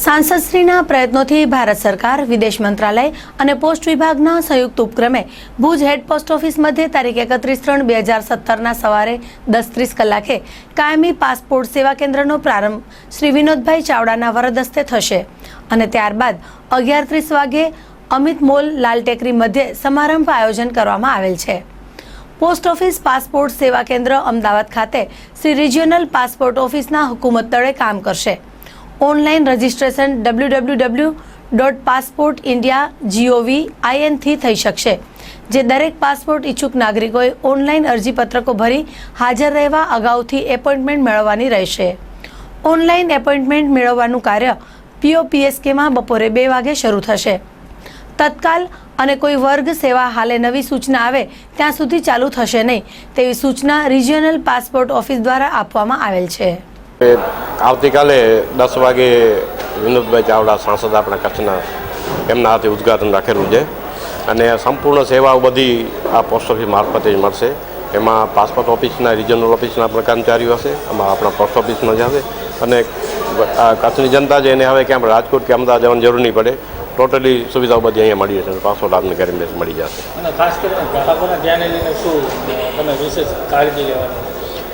સાંસદશ્રીના પ્રયત્નોથી ભારત સરકાર, વિદેશ મંત્રાલય અને પોસ્ટ વિભાગના સંયુક્ત ઉપક્રમે ભુજ હેડ પોસ્ટ ઓફિસ મધ્યે તારીખ એકત્રીસ ત્રણ બે હજાર સત્તરના સવારે દસ ત્રીસ કલાકે કાયમી પાસપોર્ટ સેવા કેન્દ્રનો પ્રારંભ શ્રી વિનોદભાઈ ચાવડાના વરદસ્તે થશે. અને ત્યારબાદ અગિયાર ત્રીસ વાગે અમિત મોલ, લાલ ટેકરી મધ્યે સમારંભ આયોજન કરવામાં આવેલ છે. પોસ્ટ ઓફિસ પાસપોર્ટ સેવા કેન્દ્ર અમદાવાદ ખાતે શ્રી રિજિયોનલ પાસપોર્ટ ઓફિસના હુકુમત તળે કામ કરશે. Online registration W W W dot passport India gov આઈએનથી થઈ શકશે, જે દરેક પાસપોર્ટ ઇચ્છુક નાગરિકોએ ઓનલાઈન અરજીપત્રકો ભરી હાજર રહેવા અગાઉથી એપોઇન્ટમેન્ટ મેળવવાની રહેશે. ઓનલાઈન એપોઇન્ટમેન્ટ મેળવવાનું કાર્ય પીઓપીએસકેમાં બપોરે બે વાગે શરૂ થશે. તત્કાલ અને કોઈ વર્ગ સેવા હાલે નવી સૂચના આવે, ત્યાં સુધી ચાલુ થશે નહીં, તેવી સૂચના રિજિયોનલ પાસપોર્ટ ઓફિસ દ્વારા આપવામાં આવેલ છે. આવતીકાલે દસ વાગે વિનોદભાઈ ચાવડા સાંસદ આપણા કચ્છના એમના હાથે ઉદ્ઘાટન રાખેલું છે. અને સંપૂર્ણ સેવાઓ બધી આ પોસ્ટ ઓફિસ મારફતે જ મળશે. એમાં પાસપોર્ટ ઓફિસના, રિજનલ ઓફિસના પણ કર્મચારીઓ હશે, આમાં આપણા પોસ્ટ ઓફિસના જ હશે અને કચ્છની જનતા છે એને હવે ક્યાં રાજકોટ કે અમદાવાદ જવાની જરૂર નહીં પડે, ટોટલી સુવિધાઓ બધી અહીંયા મળી જશે પાસપોર્ટ આપને ઘરે મળી જશે.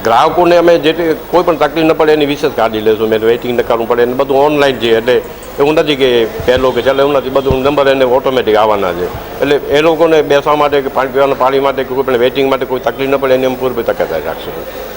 ગ્રાહકોને અમે જેટલી કોઈ પણ તકલીફ ન પડે એની વિશેષ કાઢી લેશું. મેં વેઇટિંગ ન કરવું પડે એને બધું ઓનલાઈન છે. એટલે એવું નથી કે પહેલો કે ચાલે એવું નથી. બધું નંબર એને ઓટોમેટિક આવવાના છે. એટલે એ લોકોને બેસવા માટે કે પાણી પીવાના પાણી માટે કોઈ પણ વેઇટિંગ માટે કોઈ તકલીફ ન પડે, એની અમે પૂરી તકેદારી રાખશું.